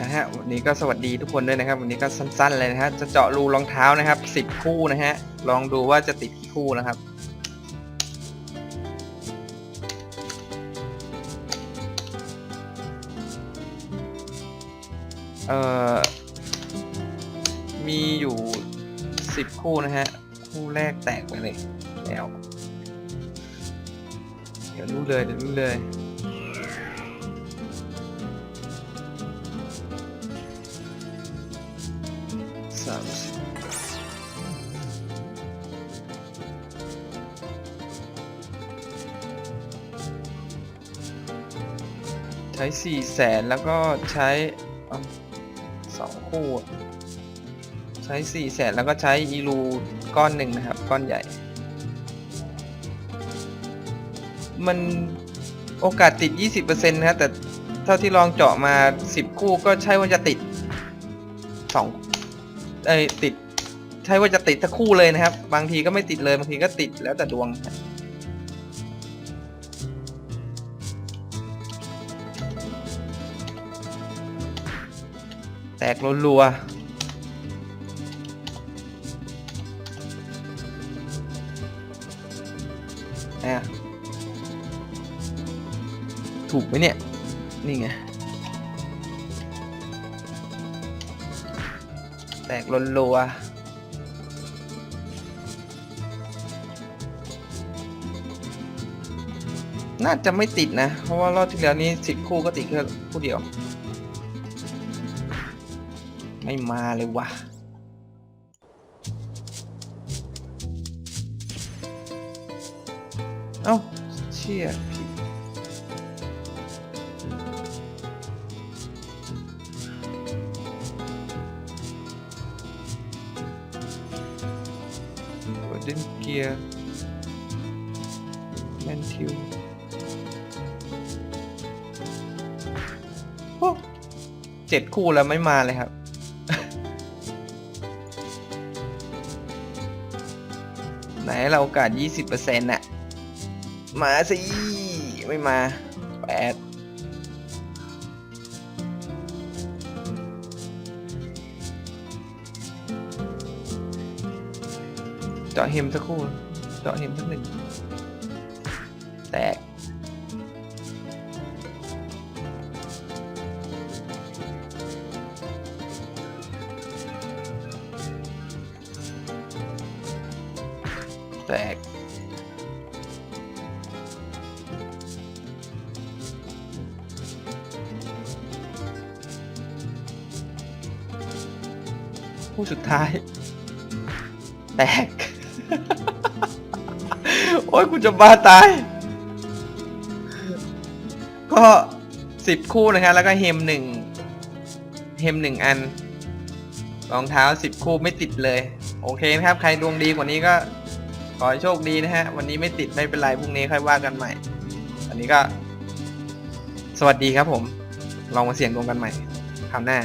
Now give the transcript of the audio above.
นะฮะวันนี้ก็สวัสดีทุกคนด้วยนะครับ วันนี้ก็สั้นๆเลยนะฮะจะเจาะรูรองเท้านะครับสิบคู่นะฮะลองดูว่าจะติดกี่คู่นะครับเอ่อมีอยู่สิบคู่นะฮะคู่แรกแตกไปเลยแล้ว เดี๋ยวรู้เลยเดี๋ยวรู้เลย สามสิบใช้สี่แสนแล้วก็ใช้สองคู่ใช้สี่แสนแล้วก็ใช้อีลูก้อนหนึ่งนะครับ ก้อนใหญ่ มันโอกาสติด 20%นะครับแต่เท่าที่ลองเจาะมา 10 คู่ก็ใช่ว่าจะติด 2 เอ้ติด ใช่ว่าจะติดทั้งคู่เลยนะครับ บางทีก็ไม่ติดเลยบางทีก็ติดแล้วแต่ดวง แตกรัวๆอะถูกไหมเนี่ย นี่ไง แตกลนรัวน่าจะไม่ติดนะ เพราะว่ารอบที่แล้วนี้สิบคู่ก็ติดแค่คู่เดียว ไม่มาเลยวะเอ้า เชี่ย ผิดนเกียร์แมนทิวโอ้เจ็ดคู่แล้วไม่มาเลยครับ ไหนเราโอกาส 20%น่ะ มาสิ ไม่มาแปด เจาะเฮมสักคู่เจาะเฮมสักหนึ่งแตกแตกผู้สุดท้าย แตก โอ้ยกูจะบ้าตาย ก็สิบคู่นะครับแล้วก็เฮมหนึ่งเฮมหนึ่งอัน รองเท้าสิบคู่ไม่ติดเลย โอเคนะครับ ใครดวงดีกว่านี้ก็ ขอโชคดีนะฮะ วันนี้ไม่ติดไม่เป็นไรพรุ่งนี้ค่อยว่ากันใหม่ อันนี้ก็ สวัสดีครับผม ลองมาเสี่ยงดวงกันใหม่คราวหน้า